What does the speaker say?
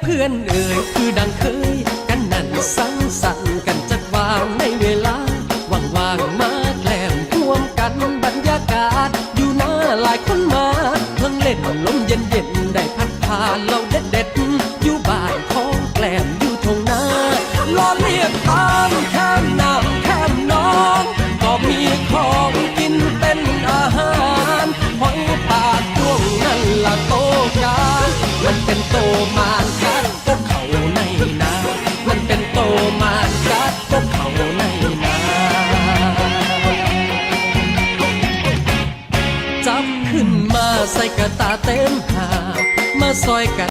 เพื่อนเอ่ยคือดังเคย กันนั่นสังสรรค์กันจัดวางในเวลาว่างๆมาแกล้มร่วมกันบรรยากาศ อยู่หน้าหลายคนมาเพิ่งเล่นลมเย็นๆได้พัดผ่านเราเด็ดๆอยู่บ้านของแกล้มอยู่ทงหน้าล้อเลียกตามแคมน้ำแคมน้องก็มีของกินเป็นอาหารหอยปากช่วงนั่นละโตกันมันเป็นโตมา มานกัดก็เขาในนาจับขึ้นมาใส่กระตาเต็มหามาซอยกัน